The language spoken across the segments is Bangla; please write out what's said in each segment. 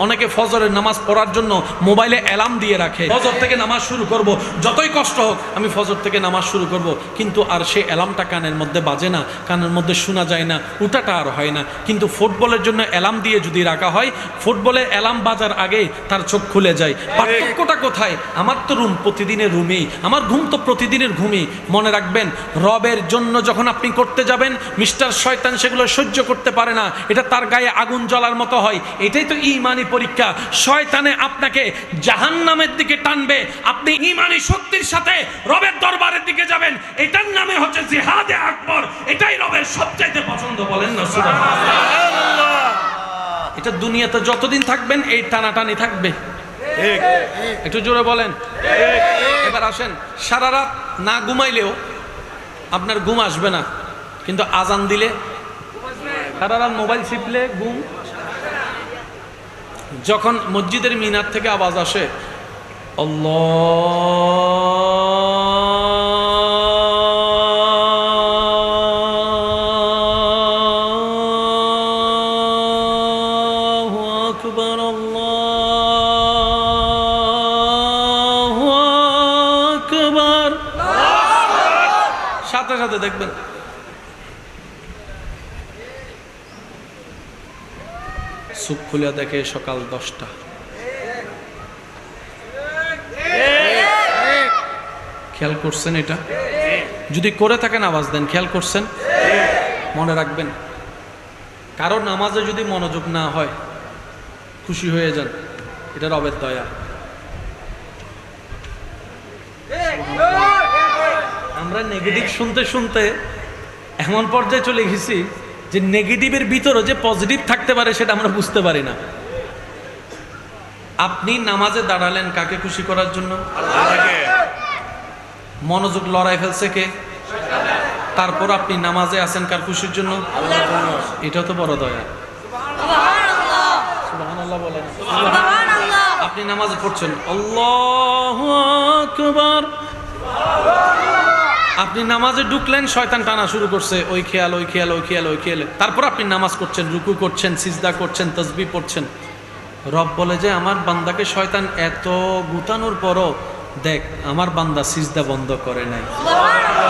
অনেকে ফজরের নামাজ পড়ার জন্য মোবাইলে অ্যালার্ম দিয়ে রাখে। ফজর থেকে নামাজ শুরু করব, যতই কষ্ট হোক আমি ফজর থেকে নামাজ শুরু করব। কিন্তু আর সে অ্যালার্মটা কানের মধ্যে বাজে না, কানের মধ্যে শোনা যায় না, উঠাটা আর হয় না। কিন্তু ফুটবলের জন্য অ্যালার্ম দিয়ে যদি রাখা হয় ফুটবলের অ্যালার্ম বাজার আগে তার চোখ খুলে যায়। পার্থক্যটা কোথায়? আমার তো রুম প্রতিদিনের রুমেই, আমার ঘুম তো প্রতিদিনের ঘুমেই। মনে রাখবেন, রবের জন্য যখন আপনি করতে যাবেন, মিস্টার শয়তান সেগুলো সহ্য করতে পারে না। এটা তার গায়ে আগুন জ্বলার মতো হয়। এটাই তো ইমানি পরীক্ষা শয়তানে আপনাকে জাহান্নামের দিকে টানবে। আপনি ইমানি শক্তির সাথে রবের দরবারের দিকে যাবেন। এটার নামে হচ্ছে জিহাদে আকবর। এটাই রবের সবচাইতে পছন্দ বলেন না এটা দুনিয়াতে যতদিন থাকবেন এই টানাটানি থাকবে। একটু জোরে বলেন। এবার আসেন সারা রাত না ঘুমাইলেও আপনার ঘুম আসবে না। কিন্তু আজান দিলে সারা রাত মোবাইল ছিপলে ঘুম যখন মসজিদের মিনার থেকে আওয়াজ আসে আকবার আকবার। সাথে সাথে দেখবেন চুপ খুলে দেখে সকাল দশটা। খেয়াল করছেন এটা? যদি করে থাকেন আওয়াজ দেন, খেয়াল করছেন? মনে রাখবেন। কারও নামাজে যদি মনোযোগ না হয়, খুশি হয়ে যান। এটা রবের দয়া। আমরা নেগেটিভ শুনতে শুনতে এমন পর্যায়ে চলে গেছি যে নেগেটিভের ভিতরও যে পজিটিভ থাকতে পারে সেটা আমরা বুঝতে পারি না। আপনি নামাজে দাঁড়ালেন কাকে খুশি করার জন্য? মনোযোগ লড়াই ফেলছে কে? তারপর আপনি নামাজে আছেন কার খুশির জন্য? এটা তো বড় দয়া। বলেন। আপনি নামাজে পড়ছেন। আল্লাহু আকবার। আপনি নামাজে ঢুকলেন শয়তান টানা শুরু করছে ওই খেয়াল ওই খেয়াল ওই খেয়াল ওই খেয়াল। তারপর আপনি নামাজ করছেন রুকু করছেন সিজদা করছেন তসবি পড়ছেন। রব বলে যে আমার বান্দাকে শয়তান এত গুতানোর পরও দেখ আমার বান্দা সিজদা বন্ধ করে নাই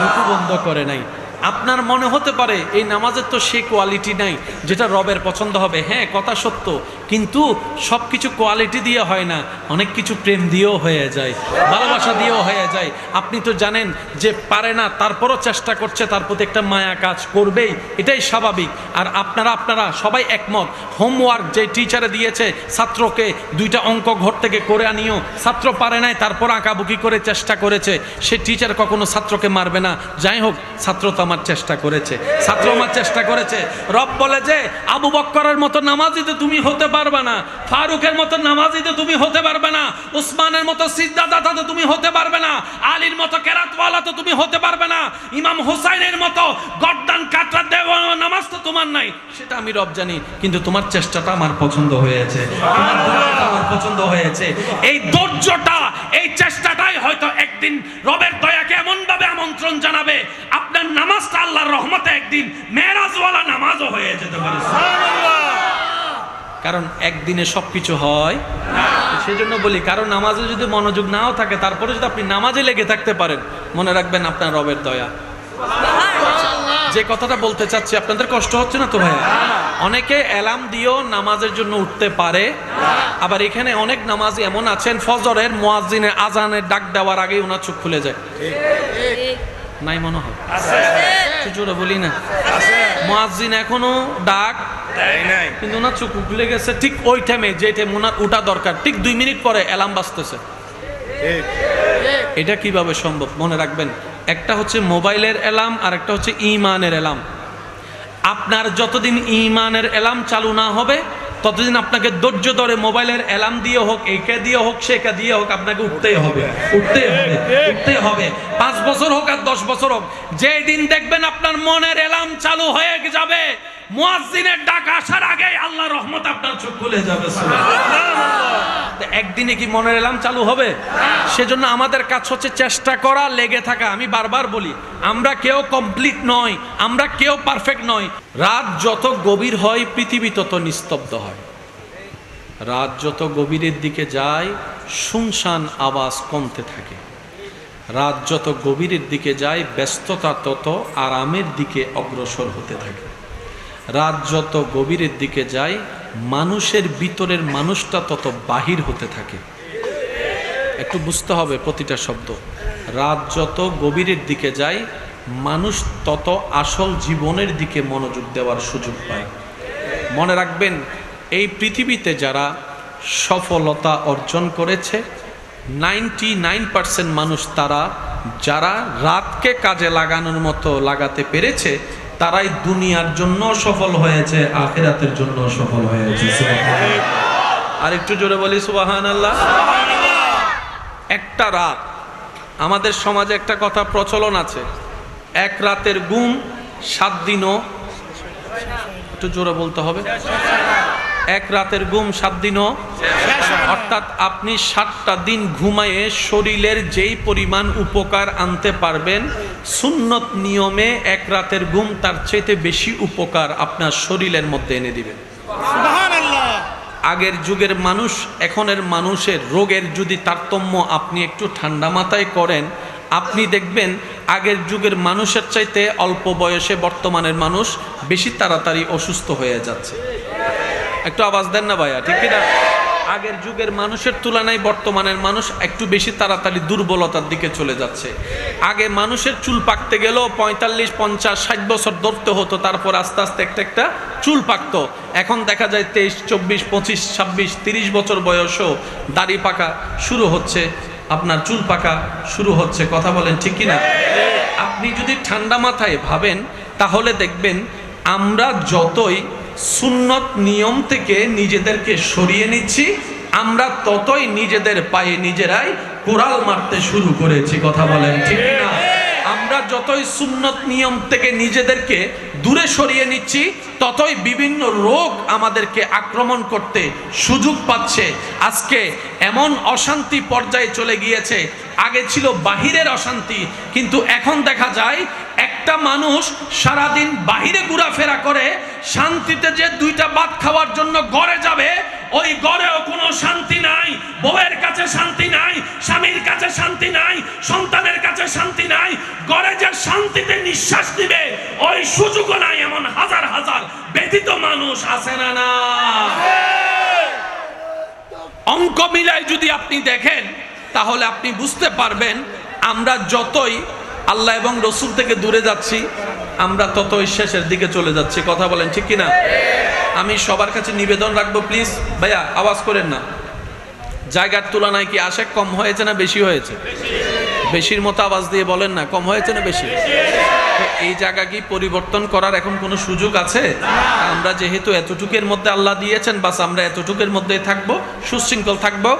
রুকু বন্ধ করে নাই। আপনার মনে হতে পারে, এই নামাজের তো সেই কোয়ালিটি নাই, যেটা রবের পছন্দ হবে। হ্যাঁ কথা সত্য, কিন্তু সব কিছু কোয়ালিটি দিয়ে হয় না, অনেক কিছু প্রেম দিয়েও হয়ে যায়, ভালোবাসা দিয়েও হয়ে যায়। আপনি তো জানেন যে পারে না, তারপরও চেষ্টা করছে, তার প্রতি একটা মায়া কাজ করবেই, এটাই স্বাভাবিক। আর আপনারা আপনারা সবাই একমত হোমওয়ার্ক যে টিচারে দিয়েছে, ছাত্রকে দুইটা অঙ্ক ঘর থেকে করে আনিও, ছাত্র পারে নাই, তারপর আঁকাবুকি করে চেষ্টা করেছে, সে টিচার কখনো ছাত্রকে মারবে না। যাই হোক ছাত্র তো আমার চেষ্টা করেছে, ছাত্র আমার চেষ্টা করেছে। রব বলে যে, আবু বক্করের মতো নামাজি তো তুমি হতে পারবে না, ফারুকের মতো নামাজি তো তুমি হতে পারবে না, উসমানের মতো সিদ্ধাদাতা তো তুমি হতে পারবে না, আলীর মতো কেরাতওয়ালা তো তুমি হতে পারবে না, ইমাম হুসাইনের মতো গর্দান কাটরা দেওয়া নামাজ তো তোমার নাই, সেটা আমি রব জানি, কিন্তু তোমার চেষ্টাটা আমার পছন্দ হয়েছে আমার পছন্দ হয়েছে। এই ধৈর্যটা, এই চেষ্টাটাই হয়তো একদিন রবের দয়াকে এমন ভাবে আমন্ত্রণ জানাবে নামাজটা আল্লাহর রহমতে একদিন মেরাজওয়ালা নামাজও হয়ে যেতে পারে। কারণ একদিনে সবকিছু হয়। সেই জন্য বলি কারণ নামাজে যদি মনোযোগ নাও থাকে, তারপরে যদি আপনি নামাজে লেগে থাকতে পারেন, মনে রাখবেন আপনার রবের দয়া। যে কথাটা বলতে চাচ্ছি, আপনাদের কষ্ট হচ্ছে না তো ভাইয়া? অনেকে অ্যালার্ম দিয়েও নামাজের জন্য উঠতে পারে। আবার এখানে অনেক নামাজি এমন আছেন, ফজরের মোয়াজিনের আজানের ডাক দেওয়ার আগেই ওনার চোখ খুলে যায়। নাই মনে হয়। জোরে বলি না। মোয়াজিন এখনও ডাক। কিন্তু ওনার চোখ খুলে গেছে ঠিক ওই টাইমে যে টাইম ওনার ওঠা দরকার ঠিক দুই মিনিট পরে অ্যালার্ম বাজতেছে। এটা কীভাবে সম্ভব? মনে রাখবেন একটা হচ্ছে মোবাইলের অ্যালার্ম আর একটা হচ্ছে ইমানের অ্যালার্ম আপনার যতদিন ইমানের অ্যালার্ম চালু না হবে ততদিন আপনাকে ধৈর্য ধরে মোবাইলের অ্যালার্ম দিয়ে হোক, একে দিয়ে হোক, সেকে দিয়ে হোক, আপনাকে উঠতেই হবে উঠতেই হবে উঠতেই হবে। পাঁচ বছর হোক আর দশ বছর হোক, যেই দিন দেখবেন আপনার মনের অ্যালার্ম চালু হয়ে যাবে, মুয়াজ্জিনের ডাক আসার আগে আল্লাহ রহমত আপনার চোখ খুলে যাবে তো একদিনে কি মনের এলাম চালু হবে? সেজন্য আমাদের কাজ হচ্ছে চেষ্টা করা, লেগে থাকা। আমি বারবার বলি, আমরা কেউ কমপ্লিট নয়, আমরা কেউ পারফেক্ট নয়। রাত যত গভীর হয়, পৃথিবী তত নিস্তব্ধ হয়। রাত যত গভীরের দিকে যায়, শুনশান আওয়াজ কমতে থাকে। রাত যত গভীরের দিকে যায়, ব্যস্ততা তত আরামের দিকে অগ্রসর হতে থাকে। রাত যত গভীরের দিকে যায় মানুষের ভিতরের মানুষটা তত বাহির হতে থাকে। একটু বুঝতে হবে প্রতিটা শব্দ। রাত যত গভীরের দিকে যায়, মানুষ তত আসল জীবনের দিকে মনোযোগ দেওয়ার সুযোগ পায়। মনে রাখবেন, এই পৃথিবীতে যারা সফলতা অর্জন করেছে নাইনটি নাইন পার্সেন্ট মানুষ তারা যারা রাতকে কাজে লাগানোর মতো লাগাতে পেরেছে তারাই দুনিয়ার জন্য সফল হয়েছে, আখেরাতের জন্য সফল হয়েছে। আর একটু জোরে বলি সুবাহান আল্লাহ একটা রাত, আমাদের সমাজে একটা কথা প্রচলন আছে, এক রাতের গুম সাত দিনও। একটু জোরে বলতে হবে। এক রাতের ঘুম সাত দিনও? অর্থাৎ আপনি সাতটা দিন ঘুমায়ে শরীরের যেই পরিমাণ উপকার আনতে পারবেন সুন্নত নিয়মে এক রাতের ঘুম তার চাইতে বেশি উপকার আপনার শরীরের মধ্যে এনে দিবেন আগের যুগের মানুষ এখনের মানুষের রোগের যদি তারতম্য আপনি একটু ঠান্ডা মাথায় করেন আপনি দেখবেন আগের যুগের মানুষের চাইতে অল্প বয়সে বর্তমানের মানুষ বেশি তাড়াতাড়ি অসুস্থ হয়ে যাচ্ছে। একটু আওয়াজ দেন না ভাইয়া, ঠিক কিনা? আগের যুগের মানুষের তুলনায় বর্তমানের মানুষ একটু বেশি তাড়াতাড়ি দুর্বলতার দিকে চলে যাচ্ছে। আগে মানুষের চুল পাকতে গেলেও পঁয়তাল্লিশ, পঞ্চাশ, ষাট বছর ধরতে হতো, তারপর আস্তে আস্তে একটা একটা চুল পাকতো। এখন দেখা যায় তেইশ, চব্বিশ, পঁচিশ, ছাব্বিশ, তিরিশ বছর বয়সও দাড়ি পাকা শুরু হচ্ছে, আপনার চুল পাকা শুরু হচ্ছে, কথা বলেন ঠিক কিনা? আপনি যদি ঠান্ডা মাথায় ভাবেন, তাহলে দেখবেন আমরা যতই সুন্নত নিয়ম থেকে নিজেদেরকে সরিয়ে নিচ্ছি। আমরা ততই নিজেদের পায়ে নিজেরাই কোরাল মারতে শুরু করেছি, কথা বলেন ঠিক না আমরা যতই সুন্নত নিয়ম থেকে নিজেদেরকে দূরে সরিয়ে নিচ্ছি, ততই বিভিন্ন রোগ আমাদেরকে আক্রমণ করতে সুযোগ পাচ্ছে। আজকে এমন অশান্তি পর্যায়ে চলে গিয়েছে আগে ছিল বাহিরের অশান্তি কিন্তু এখন দেখা যায় একটা মানুষ সারাদিন বাহিরে ঘোরাফেরা করে শান্তিতে যে দুইটা ভাত খাওয়ার জন্য গড়ে যাবে ওই গড়েও কোনো শান্তি নাই বউয়ের কাছে শান্তি নাই স্বামীর কাছে শান্তি নাই সন্তানের কাছে শান্তি নাই ঘরে যে শান্তিতে নিঃশ্বাস দিবে ওই সুযোগও নাই এমন হাজার হাজার ব্যতীত মানুষ আছে না না। অঙ্ক মিলায় যদি আপনি দেখেন তাহলে আপনি বুঝতে পারবেন, আমরা যতই আল্লাহ এবং রসুল থেকে দূরে যাচ্ছি, আমরা ততই শেষের দিকে চলে যাচ্ছি। কথা বলেন ঠিক কিনা? আমি সবার কাছে নিবেদন রাখব, প্লিজ। ভাইয়া, আওয়াজ করেন না। জায়গার তুলনায় কি আশেক কম হয়েছে না বেশি হয়েছে? বেশির মতো আওয়াজ দিয়ে বলেন না, কম হয়েছে না বেশি? এই জায়গা কি পরিবর্তন করার এখন কোনো সুযোগ আছে? আমরা যেহেতু এতটুকের মধ্যে আল্লাহ দিয়েছেন, বাস আমরা এতটুকের মধ্যেই থাকব, সুশৃঙ্খল থাকব।